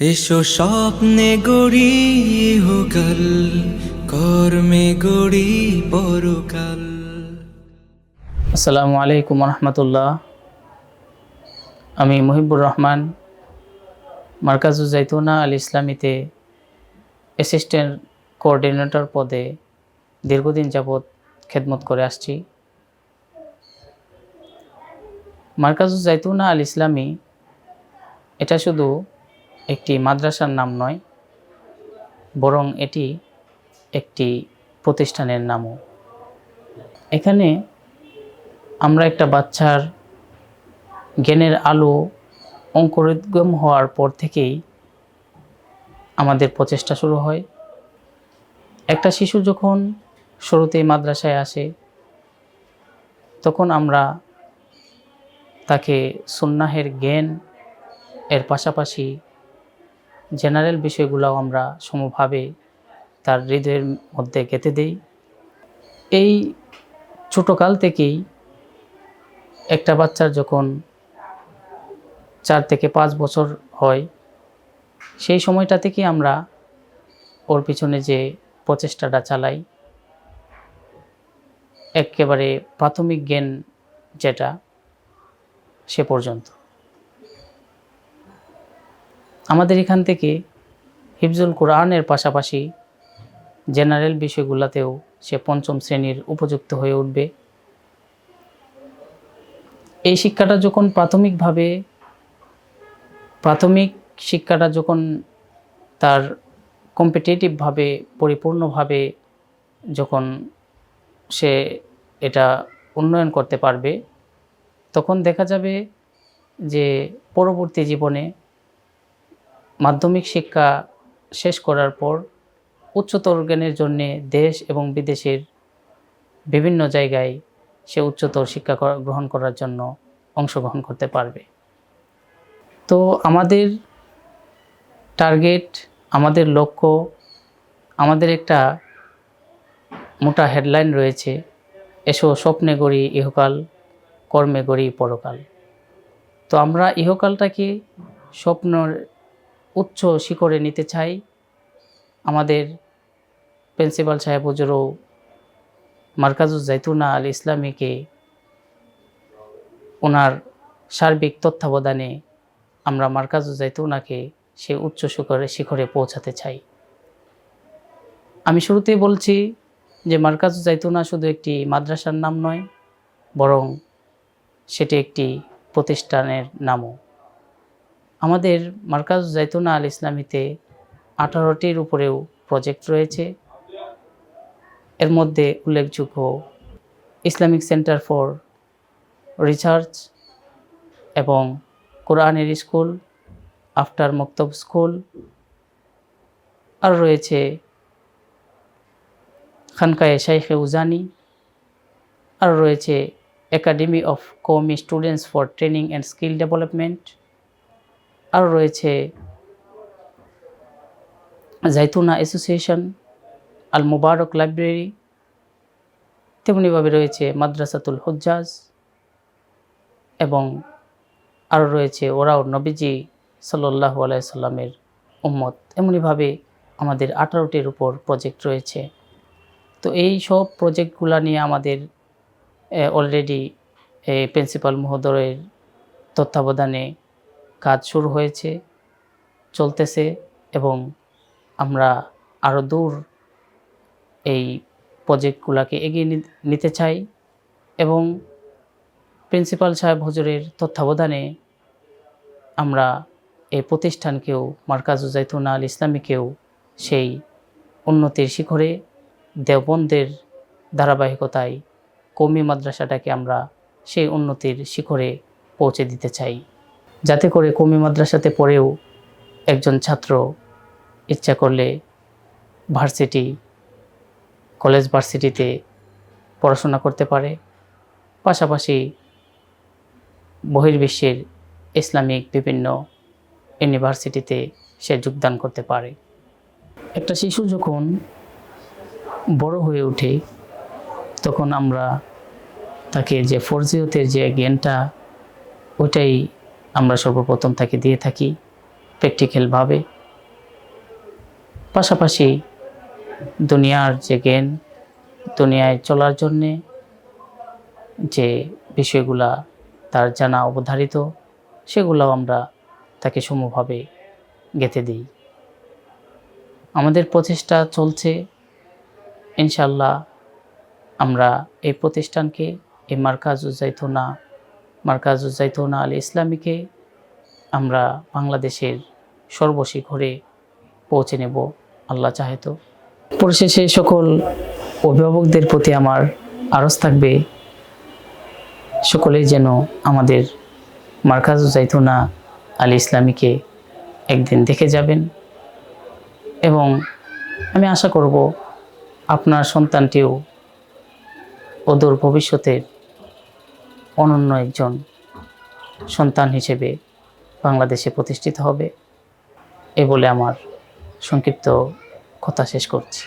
এসো স্বপ্নে গড়ি ইহকাল কর্মে গড়ি পরকাল। আসসালামু আলাইকুম রহমতুল্লাহ আমি মুহিবুর রহমান মার্কাজুল জাইতুনা আল ইসলামীতে অ্যাসিস্ট্যান্ট কোঅর্ডিনেটর পদে দীর্ঘদিন যাবৎ খেদমত করে আসছি। মার্কাজুল জাইতুনা আল ইসলামী, এটা শুধু একটি মাদ্রাসার নাম নয়, বরং এটি একটি প্রতিষ্ঠানের নামও। এখানে আমরা একটা বাচ্চার জ্ঞানের আলো অঙ্কুরোদ্গম হওয়ার পর থেকেই আমাদের প্রচেষ্টা শুরু হয়। একটা শিশু যখন শুরুতেই মাদ্রাসায় আসে, তখন আমরা তাকে সুন্নাহের জ্ঞান এর পাশাপাশি জেনারেল বিষয়গুলোও আমরা সমভাবে তার হৃদয়ের মধ্যে গেঁথে দেই। এই ছোটোকাল থেকেই একটা বাচ্চার যখন চার থেকে পাঁচ বছর হয়, সেই সময়টা থেকে আমরা ওর পিছনে যে প্রচেষ্টাটা চালাই, একেবারে প্রাথমিক জ্ঞান যেটা সে পর্যন্ত। আমাদের এখান থেকে হিফজুল কোরআনের পাশাপাশি জেনারেল বিষয়গুলোতেও সে পঞ্চম শ্রেণির উপযুক্ত হয়ে উঠবে। এই শিক্ষাটা যখন প্রাথমিকভাবে, প্রাথমিক শিক্ষাটা যখন তার কম্পিটিটিভভাবে পরিপূর্ণভাবে যখন সে এটা উন্নয়ন করতে পারবে, তখন দেখা যাবে যে পরবর্তী জীবনে মাধ্যমিক শিক্ষা শেষ করার পর উচ্চতর জ্ঞানের জন্যে দেশ এবং বিদেশের বিভিন্ন জায়গায় সে উচ্চতর শিক্ষা গ্রহণ করার জন্য অংশগ্রহণ করতে পারবে। তো আমাদের টার্গেট, আমাদের লক্ষ্য, আমাদের একটা মোটা হেডলাইন রয়েছে, এসো স্বপ্নে গড়ি ইহকাল, কর্মে গড়ি পরকাল। তো আমরা ইহকালটাকে স্বপ্নর উচ্চ শিখরে নিতে চাই। আমাদের প্রিন্সিপাল সাহেব হুজুরও মার্কাজুজ জাইতুনা আল ইসলামীকে ওনার সার্বিক তত্ত্বাবধানে আমরা মার্কাজুজ জাইতুনাকে সে উচ্চ শিখরে শিখরে পৌঁছাতে চাই। আমি শুরুতেই বলছি যে মার্কাজুজ জাইতুনা শুধু একটি মাদ্রাসার নাম নয়, বরং সেটি একটি প্রতিষ্ঠানের নামও। আমাদের মার্কাজ জাইতুনা আল ইসলামীতে আঠারোটির উপরেও প্রজেক্ট রয়েছে। এর মধ্যে উল্লেখযোগ্য ইসলামিক সেন্টার ফর রিসার্চ এবং কোরআনের স্কুল, আফটার মক্তব স্কুল, আর রয়েছে খানকায়ে শাইখে উজানি, আর রয়েছে academy of Qawmi students for training and skill development. আরও রয়েছে জাইতুনা অ্যাসোসিয়েশন আল মুবারক লাইব্রেরি তেমনিভাবে রয়েছে মাদ্রাসাতুল হজ্জাজ এবং আরও রয়েছে ওরাও নবীজি সাল্লাহ আলাইসাল্লামের উম্মত। এমনিভাবে আমাদের আঠারোটির উপর প্রজেক্ট রয়েছে। তো এই সব প্রজেক্টগুলো নিয়ে আমাদের অলরেডি প্রিন্সিপাল মহোদয়ের তত্ত্বাবধানে কাজ শুরু হয়েছে, চলতেছে এবং আমরা আরও দূর এই প্রজেক্টগুলোকে এগিয়ে নিতে চাই এবং প্রিন্সিপাল সাহেব হুজুরের তত্ত্বাবধানে আমরা এই প্রতিষ্ঠানকেও মার্কাজু জাইতুনা আল ইসলামীকেও সেই উন্নতির শিখরে দেওবন্দের ধারাবাহিকতায় কৌমি মাদ্রাসাটাকে আমরা সেই উন্নতির শিখরে পৌঁছে দিতে চাই। যাতে করে কমি মাদ্রাসাতে পড়েও একজন ছাত্র ইচ্ছা করলে ভার্সিটি, কলেজ ভার্সিটিতে পড়াশোনা করতে পারে। পাশাপাশি বহির্বিশ্বের ইসলামিক বিভিন্ন ইউনিভার্সিটিতে সে যোগদান করতে পারে। একটা শিশু যখন বড় হয়ে ওঠে, তখন আমরা তাকে যে ফরজিয়তের যে জ্ঞানটা, ওইটাই আমরা সর্বপ্রথম তাকে দিয়ে থাকি প্র্যাকটিক্যালভাবে। পাশাপাশি দুনিয়ার যে জ্ঞান, দুনিয়ায় চলার জন্যে যে বিষয়গুলা তার জানা অবধারিত, সেগুলোও আমরা তাকে সমভাবে গেঁথে দিই। আমাদের প্রচেষ্টা চলছে ইনশাল্লাহ আমরা এই প্রতিষ্ঠানকে, এই মার্কাজ উজ্জাইতনা মার্কাজ উজ্জাইতনা আল ইসলামীকে আমরা বাংলাদেশের সর্বশিখরে পৌঁছে নেব, আল্লাহ চাহে তো। পরিশেষে সকল অভিভাবকদের প্রতি আমার আরজ থাকবে, সকলেই যেন আমাদের মার্কাজ উজাইতুনা আল ইসলামীকে একদিন দেখে যাবেন এবং আমি আশা করব আপনার সন্তানটিও অদূর ভবিষ্যতের অনন্য একজন সন্তান হিসেবে বাংলাদেশে প্রতিষ্ঠিত হবে। এ বলে আমার সংক্ষিপ্ত কথা শেষ করছি।